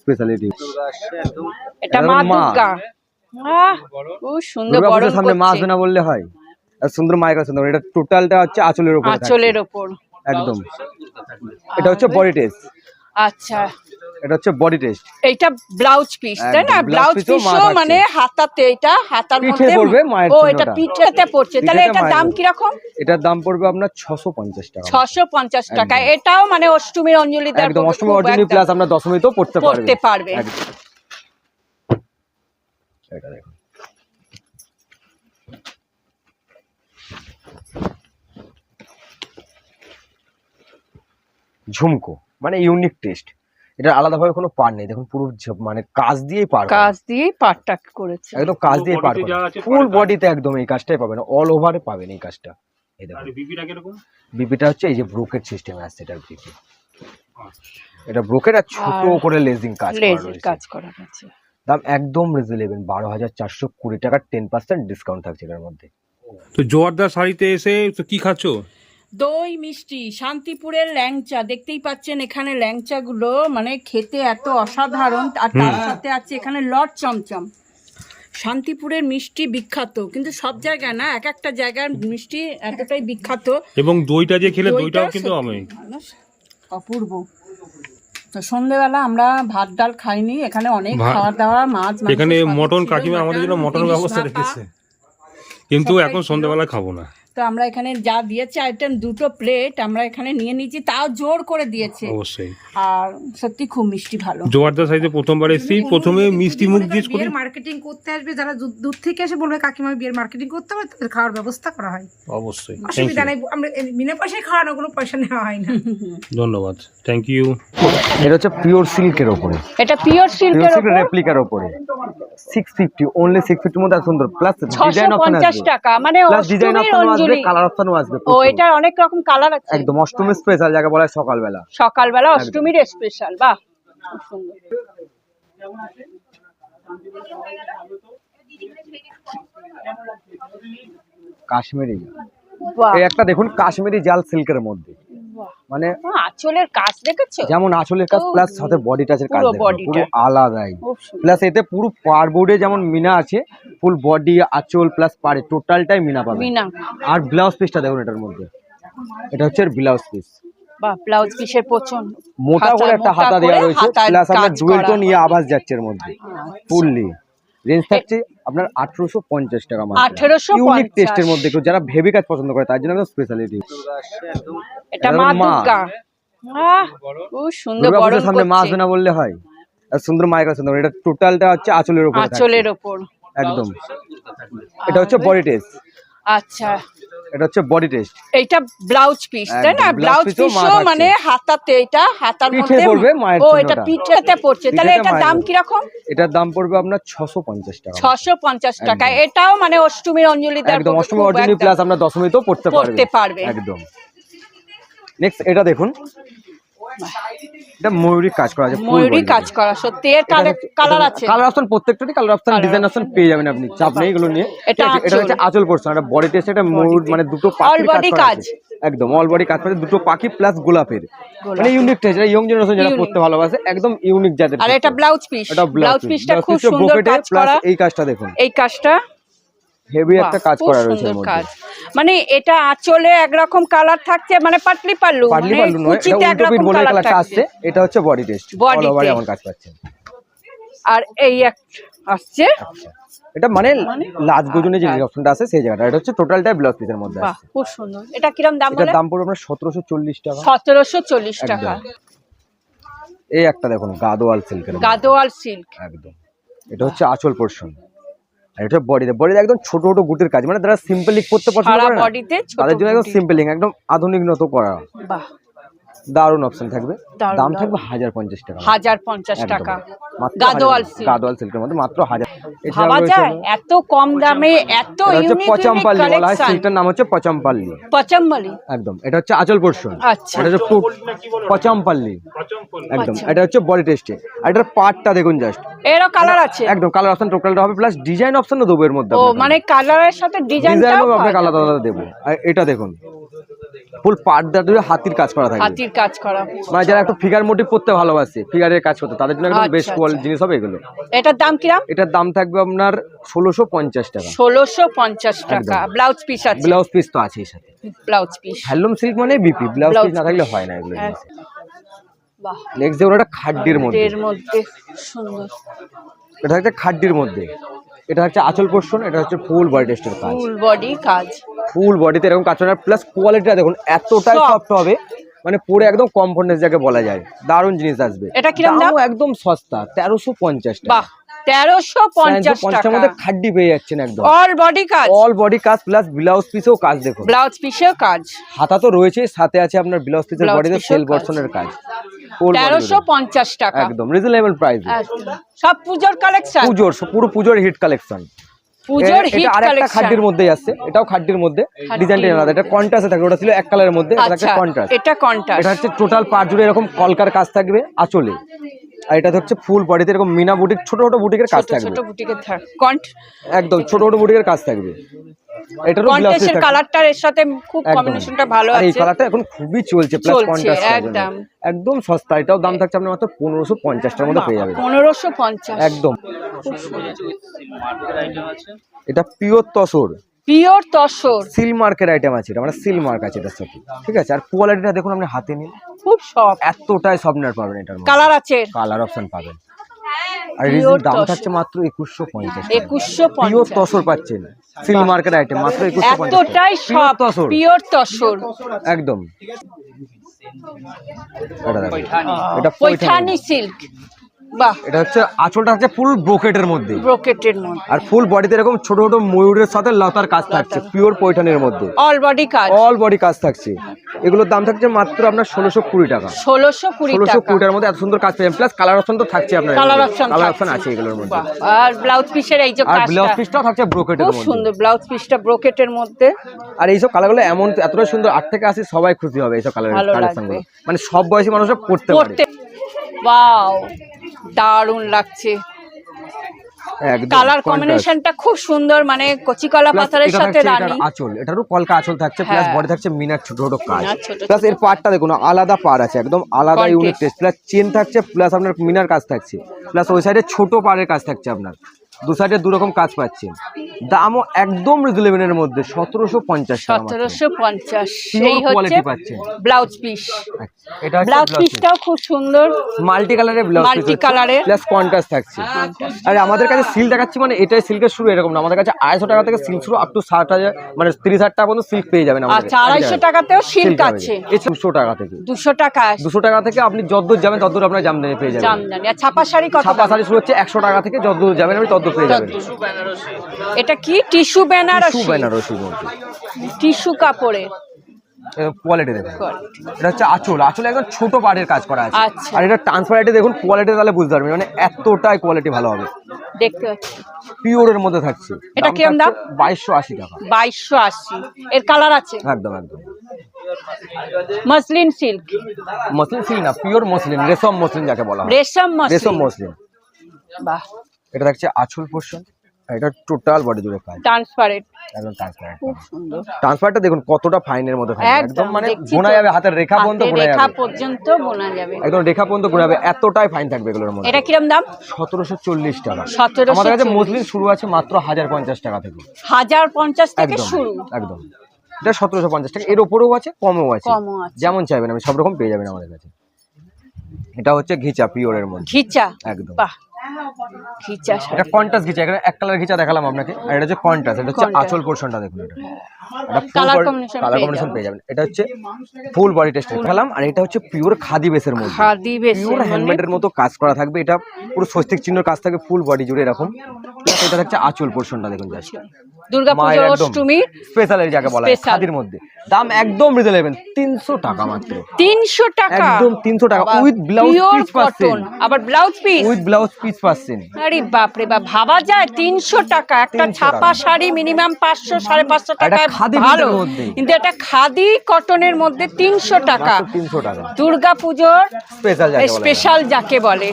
Speciality এটা মা। দুর্গা। খুব সুন্দর গরম সামনে মা আসবে না বললে হয়? সুন্দর মায়ের কাছে সুন্দর এটা টোটালটা হচ্ছে আঁচলের উপর আঁচলের ওপর একদম। এটা হচ্ছে বডি টেস্ট আচ্ছা। এটা হচ্ছে বডি টেস্ট এইটা ব্লাউজ পিস তাই না? ব্লাউজ পিসও মানে হাতাতে এটা হাতার মধ্যে পড়বে ও এটা পিঠেতে পড়ছে। তাহলে এটার দাম জন্য। কীরকম? এটার দাম পড়বে আপনার ছশো পঞ্চাশ টাকা। ছশো পঞ্চাশ টাকা। এটাও মানে অষ্টমীর অঞ্জলি দেওয়ার একদম অষ্টমী একদম প্লাস আমরা দশমীতেও পড়তে পারবে। পড়তে পারবে। এটা দেখুন। ঝুমকো। মানে ইউনিক টেস্ট এটা আলাদাভাবে কোনো পার নেই। দেখুন পুরো মানে কাজ দিয়েই পার কাজ দিয়েই পাটটা করেছে। একদম কাজ দিয়ে পার ফুল বডিতে একদম এই কাজটাই পাবেন। অল ওভারে পাবেন এই কাজটা। এই আর দেখুন বিপিটা কীরকম? বিপিটা হচ্ছে এই যে ব্রোকেট সিস্টেম আসছে এটার বিপি এটা ব্রোকেট আর ছোট করে লেজিং কাজ করা। কাজ করা আছে দাম একদম রিজনেবল বারো হাজার চারশো কুড়ি টাকার টেন পার্সেন্ট ডিসকাউন্ট থাকছে এটার মধ্যে। তো জোয়ারদার শাড়িতে এসে তো কি খাচ্ছ? দই মিষ্টি শান্তিপুরের ল্যাংচা দেখতেই পাচ্ছেন এখানে ল্যাংচাগুলো মানে খেতে এত অসাধারণ আর তার সাথে আছে এখানে লট চমচম। শান্তিপুরের মিষ্টি বিখ্যাত কিন্তু সব জায়গায় না এক একটা জায়গার মিষ্টি এতটাই বিখ্যাত। এবং দইটা যে খেলে দইটাও কিন্তু আমি অপূর্ব। তো সন্ধ্যেবেলা আমরা ভাত ডাল খাইনি এখানে অনেক খাওয়া দাওয়া মাছ এখানে মটন কাকিমা আমাদের জন্য মটন, ব্যবস্থা রেখেছে। কিন্তু এখন। সন্ধ্যাবেলা খাব না। তো আমরা এখানে যা দিয়েছে আইটেম দুটো প্লেট আমরা এখানে নিয়ে নিয়েছি তাও জোর করে দিয়েছে। অবশ্যই। আর সত্যি খুব মিষ্টি ভালো। জোয়ারদার শাড়িতে প্রথমবার এসেছি প্রথমে মিষ্টি মুখ জিজ্ঞেস করি বিয়ের মার্কেটিং করতে আসবে যারা দূর- দূর থেকে এসে বলবে কাকিমা বিয়ের মার্কেটিং করতে হবে তাদের খাওয়ার ব্যবস্থা করা হয়। অবশ্যই। অসুবিধা নেই আমরা বিনা পয়সায় খাওয়ানো কোনো পয়সা নেওয়া হয় না। ধন্যবাদ। থ্যাংক ইউ এটা হচ্ছে পিওর সিল্কের ওপরে এটা পিওর সিল্কের সিল্ক উপর? রেপ্লিকার ওপরে সিক্স ফিফটি অনলি সিক্স ফিফটির মধ্যে সুন্দর। প্লাস ছশো ডিজাইন অপশন টাকা মানে প্লাস ডিজাইন অপশনও আসবে কালার অপশনও আসবে ও এটার অনেক রকম কালার আছে। একদম অষ্টমী স্পেশাল যাকে বলা হয় সকালবেলা সকালবেলা অষ্টমীর স্পেশাল বাহ। খুব সুন্দর। কাশ্মীরি এই একটা দেখুন কাশ্মীরি জাল সিল্কের মধ্যে। মানে আঁচলের কাজ দেখেছ? যেমন আঁচলের কাজ প্লাস সাথে বডি টাচের কাজ পুরো। আলাদাই। প্লাস এতে পুরো পার বোর্ডে যেমন মিনা আছে ফুল বডি আঁচল প্লাস পাড়ে টোটালটাই মিনা পাবে। মিনা। আর ব্লাউজ পিসটা দেখুন এটার মধ্যে। এটা হচ্ছে ব্লাউজ পিস ব্লাউজ পিসের মোটা করে একটা হাতা দেওয়া রয়েছে প্লাস ডুয়েল। টোন ইয়ে আভাস যাচ্ছে এর মধ্যে আচ্ছা। ফুললি রেঞ্জ থাকছে আপনার আঠারোশো পঞ্চাশ টাকা মাত্র 1850 ইউনিক টেস্টের মধ্যে কেউ যারা ভেবি কাজ পছন্দ করে তার জন্য স্পেশালিটি এটা মা। দুর্গা। খুব সুন্দর গরম সামনে মা আসবে না বললে হয়। সুন্দর মায়ের কাছে এটা টোটালটা হচ্ছে আঁচলের উপর আঁচলের ওপর একদম। এটা হচ্ছে বডি টেস্ট আচ্ছা। এটা হচ্ছে বডি টেস্ট এটা ব্লাউজ পিস তাই না? ব্লাউজ থাকছে। মানে হাতাতে এটা হাতার মধ্যে পড়বে মায়ের ও এটা পিঠেতে পড়ছে। তাহলে এটার দাম জন্য। কীরকম? এটার দাম পড়বে আপনার ছশো পঞ্চাশ টাকা। ছশো পঞ্চাশ টাকা। এটাও মানে অষ্টমীর অঞ্জলি দেওয়ার একদম অষ্টমী একদম। প্লাস আমরা দশমীতেও পড়তে পারবে। পড়তে পারবে। একদম। নেক্সট এটা দেখুন। এটা ময়ূরী কাজ করা আছে ময়ূরী কাজ করা সত্যি এর কালার আছে। কালার অপশন প্রত্যেকটারই কালার অপশন ডিজাইন অপশন পেয়ে যাবেন আপনি। চাপ নেই এগুলো নিয়ে। এটা। হচ্ছে আঁচল পোর্শন এটা বডি টেস্ট এটা ময়ূর মানে দুটো কাজ। একদম অল বডি কাজ করে দুটো পাখি প্লাস গোলাপের। মানে ইউনিক টেস্ট এটা ইয়ং জেনারেশন যারা। পড়তে ভালোবাসে একদম ইউনিক যাদের আর এটা ব্লাউজ পিস এটা ব্লাউজ পিসটা খুব সুন্দর কাজ করা। এই কাজটা দেখুন। এই কাজটা হেভি একটা কাজ করা রয়েছে এর মধ্যে। মানে এটা আঁচলে একরকম কালার থাকছে মানে পাটলি পাল্লু পার্লি মানে পাল্লু নয় এটা উল্টো পিঠ বলে কালারটা আসছে এটা হচ্ছে বডি টেস্ট অল এমন কাজ পাচ্ছেন আর এই এক আসছে। আচ্ছা এটা মানে লাজ গজনে যে অপশনটা আছে সেই জায়গাটা এটা হচ্ছে টোটালটাই ব্লাউজ পিসের মধ্যে বাহ খুব সুন্দর। এটা কিরম দাম বলে? দাম পড়বে আপনার সতেরোশো চল্লিশ টাকা। সতেরোশো চল্লিশ টাকা। এই একটা দেখুন গাদোয়াল সিল্কের গাদোয়াল সিল্ক একদম। এটা হচ্ছে আঁচল পোর্শন আর এটা বডিতে বডিতে একদম ছোট ছোট গুটির কাজ। মানে যারা সিম্পলি করতে পছন্দ করে না তাদের জন্য একদম। সিম্পলিং একদম আধুনিক নত করা। বাহ। দারুণ অপশন থাকবে। দাম থাকবে হাজার পঞ্চাশ টাকা। হাজার পঞ্চাশ টাকা। মাত্র গাদোয়াল গাদোয়াল সিল্কের মধ্যে মাত্র হাজার ভাবা যায় এত কম দামে এত ইউনিক বলা হয় সিল্কটার নাম হচ্ছে একদম। এটা হচ্ছে আঁচল পোর্শন আচ্ছা। এটা হচ্ছে একদম। এটা হচ্ছে বডি টেস্টে আর এটার পার্টটা দেখুন জাস্ট এরও কালার আছে। একদম। কালার অপশন টোটালটা হবে প্লাস ডিজাইন অপশনও দেবো এর মধ্যে ও মানে কালারের সাথে ডিজাইনটাও আলাদা আলাদা দেবো। আর এটা দেখুন। ফুল পাট দিয়ে হাতির কাজ করা থাকবে হাতির কাজ করা। মানে যারা একটু ফিগার মোটিভ করতে ভালোবাসে ফিগারের কাজ করতে তাদের জন্য একদম আচ্ছা, বেস্ট কোয়ালিটি জিনিস হবে এগুলো। এটার দাম কিরাম? এটার দাম থাকবে আপনার ষোলোশো পঞ্চাশ টাকা। ষোলোশো পঞ্চাশ টাকা। ব্লাউজ পিস আছে? ব্লাউজ পিস তো আছেই সাথে। ব্লাউজ পিস হ্যান্ডলুম সিল্ক মানে বিপি ব্লাউজ পিস না থাকলে হয় না এগুলো বাহ। নেক্সট যেগুলো একটা খাড্ডির মধ্যে। এর মধ্যে। সুন্দর। এটা হচ্ছে খাড্ডির মধ্যে। এটা হচ্ছে আঁচল পোর্শন এটা হচ্ছে ফুল বডি টেস্টের কাজ। ফুল বডি কাজ। ফুল বডিতে এরকম কাজ প্লাস কোয়ালিটিটা দেখুন এতটাই. সফট হবে মানে পরে একদম কমফোর্টনেস যাকে বলা যায়। দারুণ জিনিস আসবে। এটা কিরম দাম? একদম সস্তা তেরোশো পঞ্চাশ টাকা। বাহ তেরোশো পঞ্চাশ টাকা। মধ্যে খাড্ডি পেয়ে যাচ্ছেন একদম। অল বডি কাজ? অল বডি কাজ প্লাস ব্লাউজ পিসেও কাজ দেখুন। ব্লাউজ পিসেও কাজ? হাতা তো রয়েছে সাথে আছে আপনার ব্লাউজ পিসের বডিতে সেল কাজ। বর্ষণের কাজ। Full body তেরোশো দেখুন। পঞ্চাশ টাকা। একদম রিজনেবল প্রাইস সব পুজোর কালেকশন পুজোর পুরো পুজোর হিট কালেকশন পুজোর হিট আরেকটা মধ্যেই আছে। এটাও খাড্ডির মধ্যে। ডিজাইনটা আলাদা। এটা কন্ট্রাস্টে থাকবে ওটা ছিল এক কালারের মধ্যে এটা একটা আচ্ছা কন্ট্রাস্ট এটা কন্ট্রাস্ট এটা হচ্ছে টোটাল পাঁচ জুড়ে এরকম কলকার কাজ থাকবে আঁচলে। আর এটা হচ্ছে ফুল বডিতে এরকম মিনা বুটিক ছোট ছোট বুটিকের কাজ থাকবে। ছোট বুটিকের একদম ছোট ছোট বুটিকের কাজ থাকবে। এটারও কালারটার এর সাথে খুব কম্বিনেশনটা ভালো আর এই কালারটা এখন খুবই চলছে প্লাস কন্ট্রাস্ট একদম। একদম সস্তা এটাও দাম থাকছে আপনার মাত্র পনেরোশো পঞ্চাশটার মধ্যে পেয়ে যাবেন। পনেরোশো পঞ্চাশ। একদম। এটা pure tussar. Pure tussar. Seal মার্কের আইটেম আছে এটা মানে সিল মার্ক আছে এটার সাথে। ঠিক আছে? আর কোয়ালিটিটা দেখুন আপনি হাতে নিন খুব সফট এতটাই সফটনার পাবেন এটার মধ্যে। কালার আছে। কালার অপশন পাবেন। আর রিজের দাম থাকছে মাত্র একুশশো পঞ্চাশ একুশশো পিওর পঞ্চাশ। তসর পাচ্ছেন সিল মার্কেট আইটেম মাত্র একুশশো পঞ্চাশ এতটাই সব তসর। পিওর তসর। একদম। এটা পৈঠানি। সিল্ক বাহ। এটা হচ্ছে আঁচলটা হচ্ছে ফুল ব্রোকেটের মধ্যে। ব্রোকেটের মধ্যে। আর ফুল বডিতে এরকম ছোট ছোট ময়ূরের সাথে লতার কাজ থাকছে পিওর মধ্যে। অল বডি কাজ। অল বডি কাজ থাকছে। এগুলোর দাম থাকছে মাত্র আপনার ষোলোশো কুড়ি টাকা। ষোলোশো কুড়ি ষোলোশো টাকা। কুড়ি টাকার মধ্যে এত সুন্দর কাজ পেয়ে প্লাস কালার অপশন তো থাকছে আপনার কালার অপশন কালার অপশন আছে এগুলোর মধ্যে। আর ব্লাউজ পিসের এই যে আর ব্লাউজ কাজটা পিসটাও থাকছে ব্রোকেটের খুব মধ্যে। সুন্দর ব্লাউজ পিসটা ব্রোকেটের মধ্যে। আর এইসব কালারগুলো এমন এতটা সুন্দর আট থেকে আসি সবাই খুশি হবে এইসব কালার কালেকশনগুলো মানে সব বয়সী মানুষরা পড়তে পারে। ওয়াও দারুণ লাগছে। কালার কম্বিনেশনটা খুব সুন্দর মানে কচি কলা পাথরের সাথে রানী। আঁচল এটারও কলকা আঁচল থাকছে প্লাস হ্যাঁ। বডি থাকছে মিনার ছোট ছোট কাজ। প্লাস এর পার্টটা দেখুন আলাদা পার আছে একদম আলাদা unit unique taste plus chain থাকছে প্লাস আপনার মিনার কাজ থাকছে। প্লাস ওই সাইডে ছোট পাড়ের কাজ থাকছে আপনার। দু সাইডে দু রকম কাজ পাচ্ছেন। দামও একদম রিজনেবলের মধ্যে সতেরোশো পঞ্চাশ। সতেরোশো পঞ্চাশ। Pure সেই হচ্ছে ব্লাউজ পিস। এটা ব্লাউজ ব্লাউজ পিস পিসটাও খুব সুন্দর। মাল্টি কালারের ব্লাউজ colour এর। প্লাস কন্ট্রাস্ট থাকছে। আর আমাদের কাছে সিল্ক দেখাচ্ছি মানে এটাই সিল্কের শুরু এরকম না। আমাদের কাছে আড়াইশো টাকা থেকে সিল্ক শুরু আপ টু ষাট হাজার মানে তিরিশ হাজার টাকা পর্যন্ত সিল্ক পেয়ে যাবেন আমাদের আচ্ছা আড়াইশো টাকাতেও সিল্ক আছে। দুশো টাকা থেকে। দুশো টাকা দুশো টাকা থেকে আপনি যতদূর যাবেন ততদূর আপনার জামদানি পেয়ে যাবেন। জামদানি। আর ছাপা শাড়ি কত ছাপা শাড়ি শুরু হচ্ছে একশো টাকা থেকে যতদূর যাবেন আপনি ততদূর পেয়ে যাবেন। এটা কি? টিস্যু বেনারসি? বেনারসির মধ্যে টিস্যু কাপড়ের কোয়ালিটি দেখুন। এটা হচ্ছে আঁচল। আঁচল একদম ছোট কাজ করা আছে। আচ্ছা। আর এটা ট্রান্সপারেন্টে দেখুন কোয়ালিটি তাহলে বুঝতে পারবেন। মানে এতটাই কোয়ালিটি ভালো হবে। দেখতে পাচ্ছি। পিওরের মধ্যে থাকছে। এটা দাম? টাকা। বাইশশো আশি। এর কালার আছে? একদম একদম। মসলিন সিল্ক মসলিন সিল্ক না পিওর মসলিন রেশম মসলিন যাকে বলা হয়। রেশম রেশম মসলিন বাহ। এটা থাকছে আঁচল পোর্শন এটা টোটাল বডি জুড়ে কাজ। ট্রান্সপারেন্ট একদম ট্রান্সপারেন্ট খুব সুন্দর। ট্রান্সপারেন্টটা দেখুন কতটা ফাইনের মধ্যে একদম। মানে গোনা যাবে হাতের রেখা পর্যন্ত গোনা রেখা পর্যন্ত বোনা যাবে। একদম রেখা পর্যন্ত গোনা যাবে। এতটাই ফাইন থাকবে এগুলোর মধ্যে। এটা দাম? সতেরোশো চল্লিশ টাকা। 1740 আমাদের কাছে মসলিন শুরু আছে মাত্র হাজার পঞ্চাশ টাকা থেকে। হাজার পঞ্চাশ থেকে একদম শুরু। একদম। এটা সতেরোশো পঞ্চাশ টাকা। এর ওপরেও আছে কমও আছে। কমও আছে। যেমন চাইবেন আমি সব রকম পেয়ে যাবেন আমাদের কাছে। এটা হচ্ছে ঘিচা পিওরের মধ্যে। ঘিচা? একদম। বাহ। ঘিচা শাড়ি। এটা কন্টাস ঘিচা এখানে এক কালার ঘিচা দেখালাম আপনাকে আর এটা হচ্ছে কন্টাস এটা হচ্ছে আচল পোর্শনটা দেখুন এটা। combination কালার পেয়ে কম্বিনেশন যাবেন। পেয়ে যাবেন। এটা হচ্ছে ফুল বডি টেস্ট দেখালাম আর এটা হচ্ছে পিওর খাদি বেসের মধ্যে। খাদি বেশ পিওর হ্যান্ডমেডের মতো কাজ করা থাকবে এটা পুরো স্বস্তিক চিহ্ন কাজ থাকে ফুল বডি জুড়ে এরকম। এটা হচ্ছে আঁচল পোর্শনটা দেখুন জাস্ট দুর্গা মায়ের পুজো একদম অষ্টমী। স্পেশাল এই যাকে বলা হয় খাদির মধ্যে। দাম একদম রিজনেবল তিনশো টাকা মাত্র। তিনশো টাকা। একদম 300 টাকা, blouse pure piece পাচ্ছেন। আবার blouse piece with blouse piece পাচ্ছেন আরে বাপরে বাপ ভাবা যায় তিনশো টাকা। একটা ছাপা শাড়ি মিনিমাম পাঁচশো সাড়ে পাঁচশো এটা ভালো। মধ্যে। কিন্তু এটা খাদি কটনের মধ্যে তিনশো টাকা। মাত্র তিনশো টাকা। দুর্গা পুজোর স্পেশাল যাকে বলা।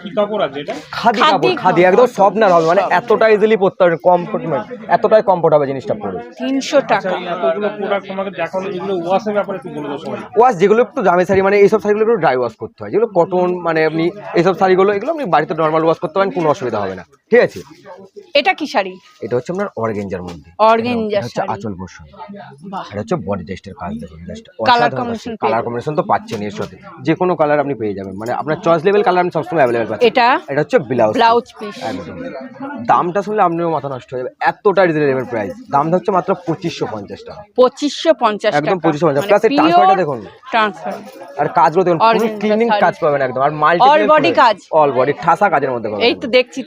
স্পেশাল যাকে বলে কি কাপড় আছে এটা? খাদি খাদি কাপড় খাদি একদম সফটনার হবে। মানে এতটা ইজিলি পরতে পারবেন কমফোর্টমেন্ট এতটাই কমফোর্ট হবে জিনিসটা পরে তিনশো টাকা। এই এতগুলো প্রোডাক্ট তোমাকে দেখানো যেগুলো ওয়াশের ব্যাপারে একটু বলে দাও ওয়াশ যেগুলো একটু দামি শাড়ি মানে এইসব শাড়িগুলো একটু ড্রাই ওয়াশ করতে হয়। যেগুলো কটন মানে আপনি এইসব শাড়িগুলো এগুলো আপনি বাড়িতে নর্মাল ওয়াশ করতে পারেন কোনো অসুবিধা হবে না। ঠিক আছে? এটা কি শাড়ি? এটা হচ্ছে আপনার অর্গেঞ্জার মধ্যে। অর্গেঞ্জা এটা শাড়ি। আঁচল পোর্শন এটা হচ্ছে বডি টেস্টের কাজ দেখুন কালার কম্বিনেশন তো পাচ্ছেন এর সাথে। যে কোনো কালার আপনি পেয়ে যাবেন। মানে আপনার চয়েস লেভেল কালার আপনি সবসময় অ্যাভেলেবেল পাচ্ছেন এটা এটা হচ্ছে ব্লাউজ ব্লাউজ পিস। একদম। দামটা শুনলে আপনারও মাথা নষ্ট হয়ে যাবে। এতটা রিজনেবল প্রাইস দামটা হচ্ছে মাত্র পঁচিশশো পঞ্চাশ টাকা। পঁচিশশো পঞ্চাশ একদম টাকা। 2550 plus এর transfer দেখুন। ট্রান্সফার আর কাজগুলো দেখুন ক্লিনিং কাজ পাবেন একদম। আর মাল্টি body কাজ। অল বডি ঠাসা কাজের মধ্যে পাবেন। এই তো দেখছি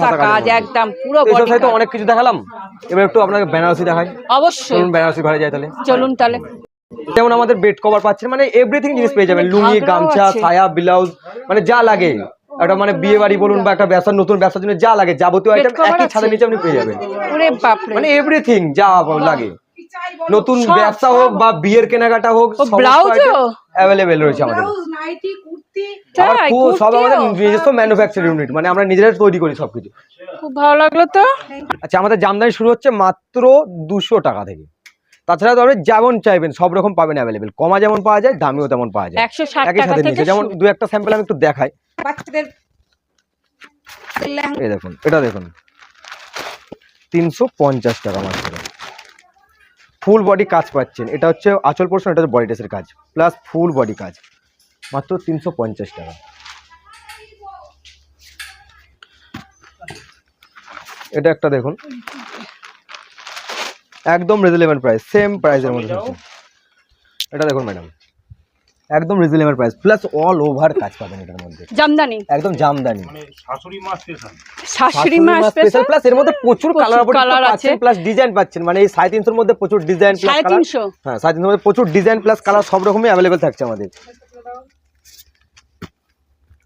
ঠাসা কাজ একদম পুরো বডি তো অনেক কিছু দেখালাম। এবার একটু আপনাকে বেনারসি দেখাই। অবশ্যই। চলুন বেনারসি ঘরে যাই তাহলে। চলুন তাহলে। যেমন আমাদের বেড কভার পাচ্ছেন মানে এভরিথিং জিনিস পেয়ে যাবেন। লুঙ্গি গামছা। ছায়া ব্লাউজ মানে যা লাগে। একটা মানে বিয়ে বাড়ি বলুন বা একটা ব্যবসা নতুন ব্যবসার জন্য যা লাগে যাবতীয় আইটেম একই ছাদের নিচে আপনি পেয়ে যাবেন। মানে এভরিথিং যা লাগে। নতুন ব্যবসা হোক বা বিয়ের কেনাকাটা হোক ও? অ্যাভেলেবেল রয়েছে আমাদের। Blouse nightie kurti. আবার তাই, খুব- সব আমাদের নিজস্ব ম্যানুফ্যাকচার ইউনিট মানে আমরা নিজেরাই তৈরি করি সবকিছু। খুব ভালো লাগল তো। আচ্ছা আমাদের জামদানি শুরু হচ্ছে মাত্র দুশো টাকা থেকে। তাছাড়া তবে যেমন চাইবেন সব রকম পাবেন অ্যাভেলেবেল কমা যেমন পাওয়া যায় দামিও তেমন পাওয়া যায়। একশো একই সাথে নিচে যেমন। দু একটা স্যাম্পল আমি একটু দেখাই। বাচ্চাদের এই দেখুন এটা দেখুন। তিনশো পঞ্চাশ টাকা মাত্র। ফুল বডি কাজ পাচ্ছেন। এটা হচ্ছে আচল পোর্শন এটা হচ্ছে বডি ড্রেসের কাজ। প্লাস ফুল বডি কাজ। মাত্র তিনশো পঞ্চাশ টাকা। এটা একটা দেখুন। একদম রিজনেবল প্রাইস সেম প্রাইসের মধ্যে। এটা দেখুন ম্যাডাম একদম reasonable price plus all over কাজ পাবেন এটার মধ্যে। জামদানি? একদম জামদানি। মানে শাশুড়ি মা স্পেশাল শাশুড়ি মা স্পেশাল প্লাস এর মধ্যে প্রচুর কালার আছে। প্লাস ডিজাইন পাচ্ছেন। মানে এই সাড়ে তিনশোর মধ্যে প্রচুর ডিজাইন প্লাস কালার তিনশো? হ্যাঁ সাড়ে তিনশোর মধ্যে প্রচুর ডিজাইন প্লাস কালার সব রকমই অ্যাভেলেবেল থাকছে আমাদের।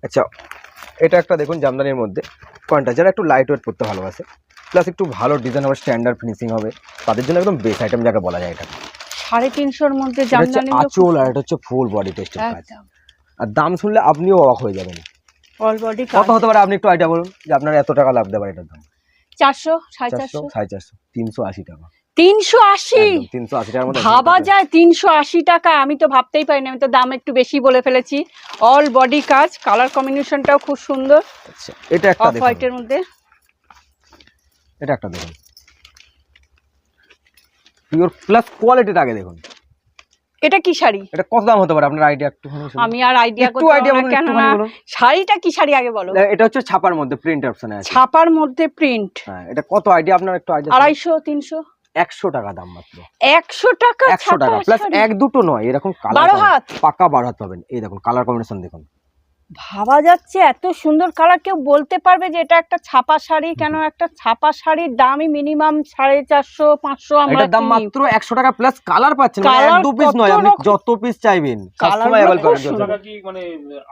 আচ্ছা এটা একটা দেখুন জামদানির মধ্যে। কোনটা যারা একটু লাইট ওয়েট পড়তে ভালোবাসে। প্লাস একটু ভালো ডিজাইন হবে স্ট্যান্ডার্ড ফিনিশিং হবে। তাদের জন্য একদম বেস্ট আইটেম যাকে বলা যায় এটা সাড়ে তিনশোর মধ্যে জামদানি আঁচল আর এটা হচ্ছে ফুল বডি টেস্টের কাজ। আর দাম শুনলে আপনিও অবাক হয়ে যাবেন। অল বডি কত হতে পারে? আপনি একটু আইডিয়া বলুন যে আপনার এত টাকা লাভ দেবার এটার দাম। চারশো সাড়ে চারশো চারশো? সাড়ে চারশো তিনশো আশি টাকা। তিনশো আশি? তিনশো আশি টাকার মধ্যে ভাবা যায় তিনশো আশি টাকা আমি তো ভাবতেই পারিনি আমি তো দাম একটু বেশি বলে ফেলেছি। অল বডি কাজ কালার কম্বিনেশনটাও খুব সুন্দর। আচ্ছা এটা একটা হোয়াইটের মধ্যে। এটা একটা দেখুন। পিওর প্লাস কোয়ালিটিটা আগে দেখুন। এটা কি শাড়ি? এটা কত দাম হতে পারে? আপনার আইডিয়া একটু আমি আর আইডিয়া করতে বলুন, কেন না শাড়িটা কি শাড়ি আগে বলো? এটা হচ্ছে ছাপার মধ্যে প্রিন্ট অপশনে আছে। ছাপার মধ্যে প্রিন্ট হ্যাঁ এটা কত আইডিয়া আপনার একটু আইডিয়া আড়াইশো তিনশো? একশো টাকা দাম মাত্র। একশো টাকা একশো টাকা প্লাস এক দুটো নয় এরকম কালার? পাকা বারো হাত পাবেন। এই দেখুন কালার কম্বিনেশন দেখুন। ভাবা যাচ্ছে এত সুন্দর কালার কেউ বলতে পারবে যে এটা একটা ছাপা শাড়ি কেন একটা ছাপা শাড়ির দামই মিনিমাম সাড়ে চারশো পাঁচশো আমরা দাম মাত্র একশো টাকা প্লাস কালার পাচ্ছেন। মানে এক দু পিস নয় আপনি যত পিস চাইবেন Colour সবসময়গুলো অ্যাভেলেবল খুব পাবেন সুন্দর। টাকা কি মানে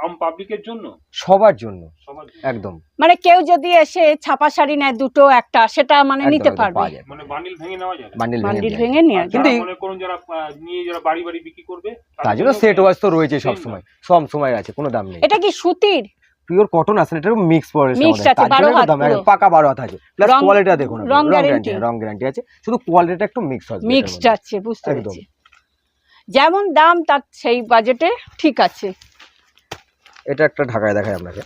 আম পাবলিকের জন্য? সবার জন্য সবার জন্য? একদম। মানে কেউ যদি এসে ছাপা শাড়ি নেয় দুটো একটা সেটা মানে নিতে পারবে। মানে বান্ডিল ভেঙে নেওয়া যায়? বান্ডিল বান্ডিল ভেঙে নিয়ে কিন্তু মনে করুন যারা নিয়ে যারা বাড়ি বাড়ি বিক্রি করবে তার জন্য সেট ওয়াইজ তো রয়েছে সব সময়। সব সময় আছে কোনো দাম নেই। এটা কি সুতির? পিওর কটন আছে এটা মিক্স পরে মিক্স আছে, বারো হাত পুরো। পাকা বারো হাত আছে। প্লাস কোয়ালিটিটা দেখুন রং গ্যারান্টি রং গ্যারান্টি আছে। শুধু কোয়ালিটিটা একটু মিক্স আছে মিক্সড আছে বুঝতে একদম। পেরেছি। যেমন দাম তার সেই বাজেটে ঠিক আছে। এটা একটা ঢাকায় দেখায় আপনাকে।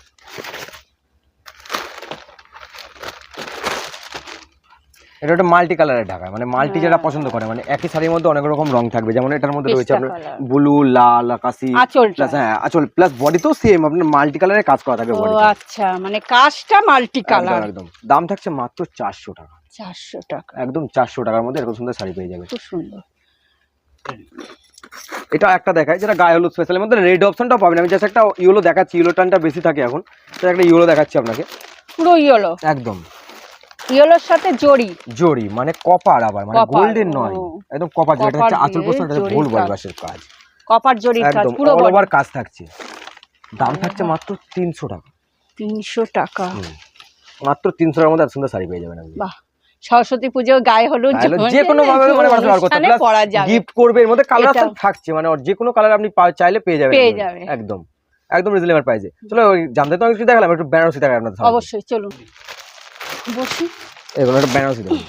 এটা একটা মাল্টি কালারের ঢাকা মানে মাল্টি যারা পছন্দ করে মানে একই শাড়ির মধ্যে অনেক রকম রং থাকবে যেমন এটার মধ্যে রয়েছে আপনার ব্লু লাল আকাশি প্লাস হ্যাঁ আচল প্লাস বডি তো সেম আপনার মাল্টি কালারের কাজ করা থাকবে বডি আচ্ছা মানে কাজটা মাল্টি কালার একদম। দাম থাকছে মাত্র চারশো টাকা। চারশো টাকা। একদম চারশো টাকার মধ্যে এরকম সুন্দর শাড়ি পেয়ে যাবে খুব সুন্দর। এটা একটা দেখায় যেটা গায়ে হলুদ স্পেশালের মধ্যে রেড অপশনটাও পাবেন। আমি জাস্ট একটা ইয়েলো দেখাচ্ছি ইয়েলো টানটা বেশি থাকে এখন তো একটা ইয়েলো দেখাচ্ছি আপনাকে। পুরো ইয়েলো একদম। ইয়েলোর সাথে জড়ি। জরি মানে কপার আবার মানে গোল্ডেন নয়। একদম কপার হচ্ছে এটা কাজ। বলবাসের কাজ। কপার জড়ির কাজ পুরো অল body। ওভার কাজ থাকছে। দাম থাকছে মাত্র তিনশো টাকা। তিনশো টাকা। মাত্র তিনশো টাকার মধ্যে এত সুন্দর শাড়ি পেয়ে যাবেন আপনি। বাহ। সরস্বতী পুজো গায়ে হলুদ যে কোনো ভাবে মানে ব্যবহার করতে গিফট করবে এর মধ্যে কালার থাকছে মানে যে কোনো কালার আপনি চাইলে পেয়ে যাবেন পেয়ে একদম। একদম একদম রিজনেবল প্রাইসে চলো জানতে তো কিছু দেখালাম একটু বেনারসি দেখাই আপনাদের। অবশ্যই চলুন। বসি। এগুলো একটা বেনারসি দেখুন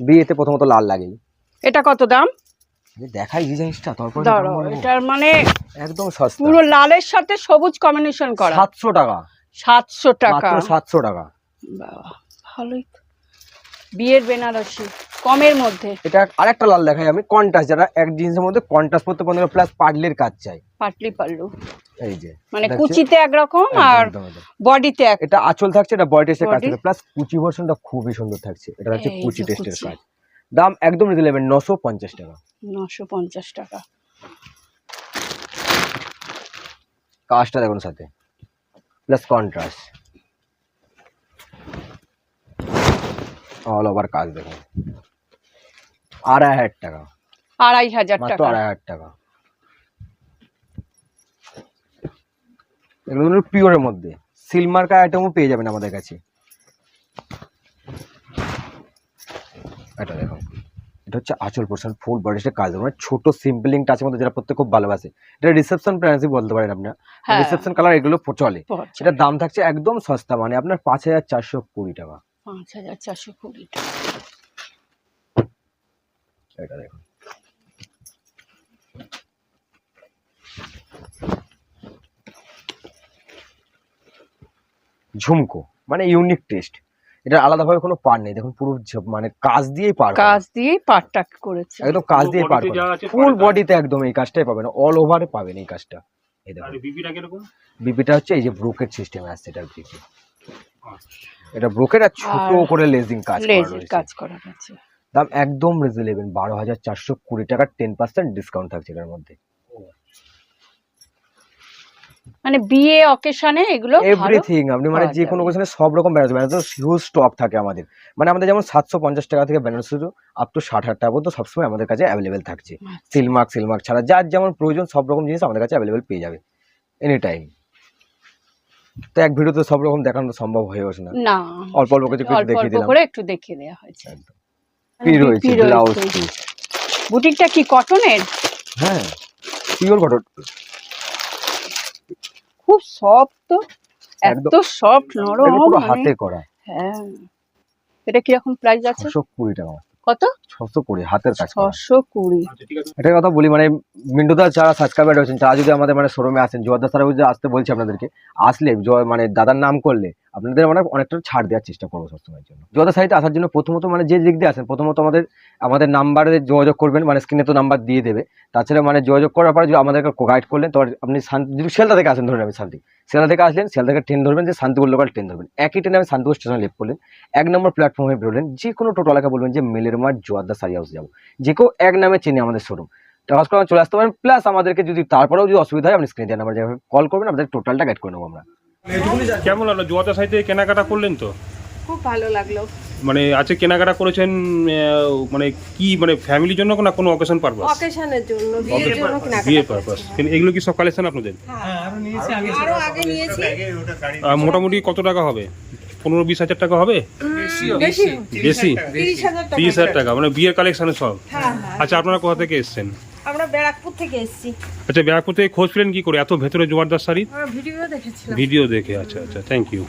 বিয়েতে প্রথমত লাল লাগেই এটা কত দাম? দেখাই এই জিনিসটা তারপরে এটার মানে একদম সস্তা। পুরো লালের সাথে সবুজ কম্বিনেশন করা। সাতশো টাকা। সাতশো টাকা। মাত্র সাতশো টাকা। বাবা, ভালোই। বিয়ের বেনারসি কমের মধ্যে। এটা আরেকটা লাল দেখাই আমি কন্ট্রাস্ট যারা এক জিনিসের মধ্যে কন্ট্রাস্ট করতে পনেরো প্লাস পার্লের কাজ চাই। পাটলি পাল্লু। এই যে মানে কুচিতে একরকম আর। বডিতে এক এটা আঁচল থাকছে এটা বডি টেস্টের কাজ থাকছে প্লাস কুচি ভার্সনটা খুবই সুন্দর থাকছে। এটা হচ্ছে কুচি যে টেস্টের কাজ। দাম একদম রিজনেবল টাকা। নশো পঞ্চাশ টাকা। কাজটা দেখুন সাথে প্লাস কন্ট্রাস্ট অল ওভার কাজ দেখুন। আড়াই হাজার টাকা। আড়াই হাজার টাকা। আড়াই হাজার টাকা। এগুলো পিওরের মধ্যে। সিলমার্কা আইটেমও পেয়ে যাবেন আমাদের কাছে। এটা দেখুন। এটা হচ্ছে আঁচল পোর্শন ফুল বডিসের কাজ মানে ছোট সিম্পলিং টাচের মধ্যে যেটা প্রত্যেক খুব ভালোবাসে। এটা রিসেপশন প্রাইসই বলতে পারেন আপনার। রিসেপশন কালার এগুলো চলে। এটার দাম থাকছে একদম সস্তা মানে আপনার পাঁচ হাজার চারশো কুড়ি টাকা। পাঁচ হাজার চারশো কুড়ি টাকা। এটা দেখুন। ঝুমকো মানে ইউনিক টেস্ট এটা আলাদাভাবে কোনো পার নেই। দেখুন পুরো মানে কাজ দিয়েই পার কাজ দিয়ে পাটটা করেছে। একদম কাজ দিয়ে পার আছে ফুল বডিতে একদম এই কাজটাই পাবেন। অল ওভারে পাবেন এই কাজটা। এই আর দেখুন বিপিটা কীরকম? বিপিটা হচ্ছে এই যে ব্রোকেট সিস্টেম আসছে এটার বিপি এটা ব্রোকেট আর ছোট করে লেজিং কাজ। কাজ করা আছে দাম একদম রিজনেবল বারো হাজার চারশো কুড়ি টাকার টেন পার্সেন্ট ডিসকাউন্ট থাকছে এটার মধ্যে। মানে বিয়ে অকেশনে এগুলো এভরিথিং আপনি মানে যে কোনো যাবে। কোশ্চেনে সব রকম বেনারসি বেনারসি হিউজ স্টক থাকে আমাদের। মানে আমাদের যেমন সাতশো পঞ্চাশ টাকা থেকে বেনারসি আপ টু ষাট হাজার টাকা পর্যন্ত সবসময় আমাদের কাছে অ্যাভেলেবেল থাকছে। আচ্ছা। সিলমার্ক সিলমার্ক ছাড়া যার যেমন প্রয়োজন সব রকম জিনিস আমাদের কাছে অ্যাভেলেবেল পেয়ে যাবে। এনি টাইম তো এক ভিডিওতে সব রকম দেখানো সম্ভব হয়ে ওঠে না। না অল্প অল্প কিছু কিছু অল্প দেখিয়ে অল্প দিলাম। করে একটু দেখিয়ে দেওয়া হয়েছে। পি রয়েছে ব্লাউজ বুটিকটা কি কটনের হ্যাঁ পিওর কটন খুব সফট। এত সফট নরম মানে- হাতে করা। হ্যাঁ। এটা কীরকম প্রাইস আছে? ছশো কুড়ি টাকা। কত? ছশো কুড়ি হাতের কাজ ছশো কুড়ি। আচ্ছা ঠিক আছে। একটা কথা বলি মানে মিন্টুদা যারা সাবস্ক্রাইবার রয়েছেন তারা যদি আমাদের মানে শোরুমে আসেন জোয়ারদা স্যার যদি আসতে বলছি আপনাদেরকে আসলে মানে দাদার নাম করলে আপনাদের মানে অনেকটা ছাড় দেওয়ার চেষ্টা করব সবসময়ের জন্য। জোয়ারদা সাইডে আসার জন্য প্রথমত মানে যে দিক দিয়ে আসেন প্রথমত আমাদের আমাদের নাম্বারে যোগাযোগ করবেন মানে স্ক্রিনে তো নাম্বার দিয়ে দেবে। তাছাড়া মানে যোগাযোগ করার পরে যদি আমাদেরকে গাইড করলেন তো আপনি শান্তি যদি শিয়ালদা থেকে আসেন ধরুন আমি শান্তি। শিয়ালদা থেকে আসলেন শিয়ালদা থেকে ট্রেন ধরবেন, যে শান্তিপুর লোকাল ট্রেন ধরবেন। একই ট্রেনে আমি শান্তিপুর স্টেশনে লেপ করলেন। এক নম্বর প্ল্যাটফর্মে বেরোলেন, যে কোনো টোটোলাকে বলবেন যে, মেলের মাঠ, জোয়ারদা, সারি হাউস যাব। যে কেউ এক নামে চেনে আমাদের শোরুম টাকাস করে চলে আসতে পারেন প্লাস আমাদেরকে যদি তারপরেও যদি অসুবিধা হয়, আপনি স্ক্রিনে দেওয়া নাম্বার কল করবেন আমাদের টোটালটা গাইড করে নেব আমরা। কেমন হলো? সাইতে কেনাকাটা করলেন তো? খুব ভালো লাগল। মানে আজকে কেনাকাটা করেছেন মানে কি মানে ফ্যামিলির জন্য না কোনো অকেশন পারপাস অকেশনের জন্য বিয়ের জন্য কেনাকাটা বিয়ে পারপাস এগুলো কি সব কালেকশন আপনাদের? আরও আগে নিয়েছি। মোটামুটি কত টাকা হবে? পনেরো বিশ হাজার টাকা হবে? বেশি বেশি। তিরিশ হাজার টাকা মানে বিয়ের কালেকশনে সব? হ্যাঁ হ্যাঁ। আচ্ছা আপনারা কোথা থেকে এসেছেন? আমরা ব্যারাকপুর থেকে এসেছি। আচ্ছা ব্যারাকপুর থেকে খোঁজ পেলেন কি করে? এত ভেতরে জোয়ারদার শাড়ি? ভিডিও দেখেছিলাম। ভিডিও দেখে আচ্ছা আচ্ছা থ্যাংক ইউ